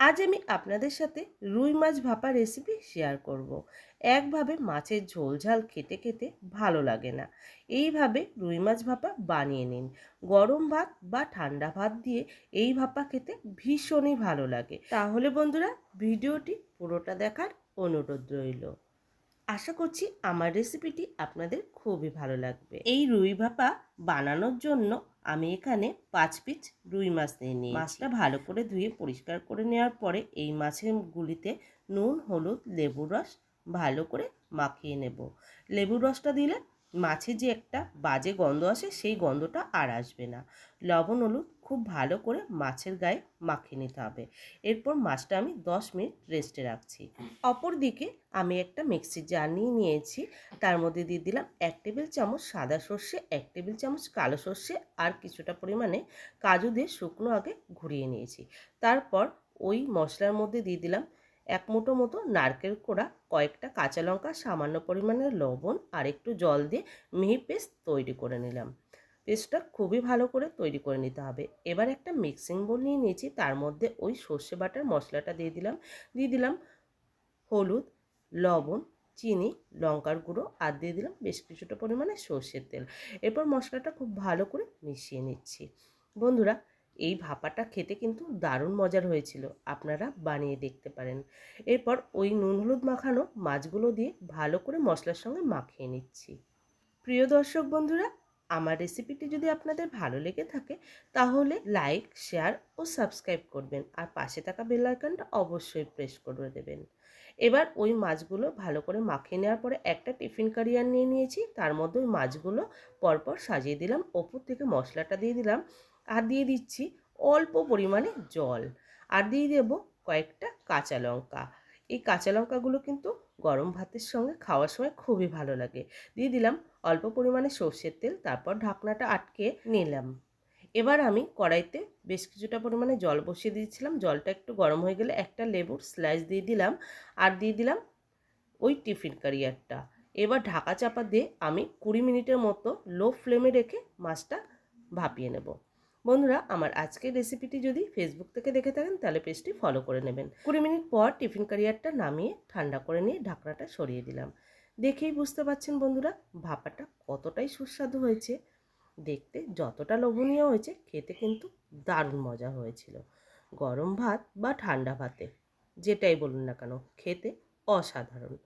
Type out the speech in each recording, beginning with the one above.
আজ আমি আপনাদের সাথে রুই মাছ ভাপা রেসিপি শেয়ার করব। একভাবে মাছের ঝোল ঝাল খেতে খেতে ভালো লাগে না। এইভাবে রুই মাছ ভাপা বানিয়ে নিন। গরম ভাত বা ঠান্ডা ভাত দিয়ে এই ভাপা খেতে ভীষণই ভালো লাগে। তাহলে বন্ধুরা, ভিডিওটি পুরোটা দেখার অনুরোধ রইল। আশা করছি আমার রেসিপিটি আপনাদের খুবই ভালো লাগবে। এই রুই ভাপা বানানোর জন্য আমি এখানে পাঁচ পিস রুই মাছ নিয়ে নিই মাছটা ভালো করে ধুয়ে পরিষ্কার করে নেওয়ার পরে এই মাছের গুলিতে নুন, হলুদ, লেবুর রস ভালো করে মাখিয়ে নেব। লেবুর রসটা দিলে মাছে যে একটা বাজে গন্ধ আসে, সেই গন্ধটা আর আসবে না। লবণ, হলুদ খুব ভালো করে মাছের গায়ে মাখিয়ে নিতে হবে। এরপর মাছটা আমি দশ মিনিট রেস্টে রাখছি। অপর দিকে আমি একটা মিক্সির জার নিয়ে নিয়েছি। তার মধ্যে দিয়ে দিলাম এক টেবিল চামচ সাদা সর্ষে, এক টেবিল চামচ কালো সর্ষে আর কিছুটা পরিমাণে কাজু দিয়ে শুকনো আগে ঘুরিয়ে নিয়েছি। তারপর ওই মশলার মধ্যে দিয়ে দিলাম এক মুঠো মতো নারকেল কোড়া, কয়েকটা কাঁচা লঙ্কা, সামান্য পরিমাণের লবণ আর একটু জল দিয়ে মিহি পেস্ট তৈরি করে নিলাম। পেস্টটা খুবই ভালো করে তৈরি করে নিতে হবে। এবার একটা মিক্সিং বোল নিয়ে নিয়েছি, তার মধ্যে ওই সর্ষে বাটার মশলাটা দিয়ে দিলাম। দিয়ে দিলাম হলুদ, লবণ, চিনি, লঙ্কার গুঁড়ো আর দিয়ে দিলাম বেশ কিছুটা পরিমাণে সর্ষের তেল। এরপর মশলাটা খুব ভালো করে মিশিয়ে নিচ্ছি। বন্ধুরা এই ভাপাটা খেতে কিন্তু দারুণ মজার হয়েছিল। আপনারা বানিয়ে দেখতে পারেন। এরপর ওই নুন হলুদ মাখানো মাছগুলো দিয়ে ভালো করে মশলার সঙ্গে মাখিয়ে নিচ্ছি। প্রিয় দর্শক বন্ধুরা, আমার রেসিপিটি যদি আপনাদের ভালো লেগে থাকে, তাহলে লাইক, শেয়ার ও সাবস্ক্রাইব করবেন। আর পাশে থাকা বেল আইকনটা অবশ্যই প্রেস করে দেবেন। এবার ওই মাছগুলো ভালো করে মাখিয়ে নেওয়ার পরে একটা টিফিন কারিয়ার নিয়ে নিয়েছি। তার মধ্যে ওই মাছগুলো পরপর সাজিয়ে দিলাম। ওপর থেকে মশলাটা দিয়ে দিলাম। আর দিয়ে দিচ্ছি অল্প পরিমাণে জল। আর দিয়ে দেবো কয়েকটা কাঁচা লঙ্কা। এই কাঁচা লঙ্কাগুলো কিন্তু গরম ভাতের সঙ্গে খাওয়ার সময় খুবই ভালো লাগে। দিয়ে দিলাম অল্প পরিমাণে সর্ষের তেল, তারপর ঢাকনাটা আটকে নিলাম। এবার আমি কড়াইতে বেশ কিছুটা পরিমাণে জল বসিয়ে দিয়েছিলাম। জলটা একটু গরম হয়ে গেলে একটা লেবুর স্লাইস দিয়ে দিলাম। আর দিয়ে দিলাম ওই টিফিন কারিয়ারটা এবার ঢাকা চাপা দিয়ে আমি কুড়ি মিনিটের মতো লো ফ্লেমে রেখে মাছটা ভাপিয়ে নেব। বন্ধুরা, আমার আজকের রেসিপিটি যদি ফেসবুক থেকে দেখে থাকেন, তাহলে পেজটি ফলো করে নেবেন। কুড়ি মিনিট পর টিফিন কারিয়ারটা নামিয়ে ঠান্ডা করে নিয়ে ঢাকনাটা সরিয়ে দিলাম। দেখেই বুঝতে পারছেন বন্ধুরা, ভাপাটা কতটাই সুস্বাদু হয়েছে। দেখতে যতটা লোভনীয় হয়েছে, খেতে কিন্তু দারুণ মজা হয়েছিল। গরম ভাত বা ঠান্ডা ভাতে, যেটাই বলুন না কেন, খেতে অসাধারণ।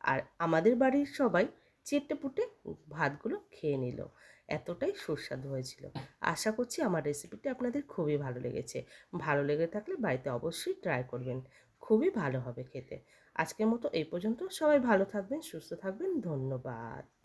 আর আমাদের বাড়ির সবাই চেটে পুটে ভাতগুলো খেয়ে নিল। এতটাই সুস্বাদু হয়েছিল। আশা করছি আমার রেসিপিটি আপনাদের খুবই ভালো লেগেছে। ভালো লেগে থাকলে বাড়িতে অবশ্যই ট্রাই করবেন। খুবই ভালো হবে খেতে। আজকের মতো এই পর্যন্ত। সবাই ভালো থাকবেন, সুস্থ থাকবেন। ধন্যবাদ।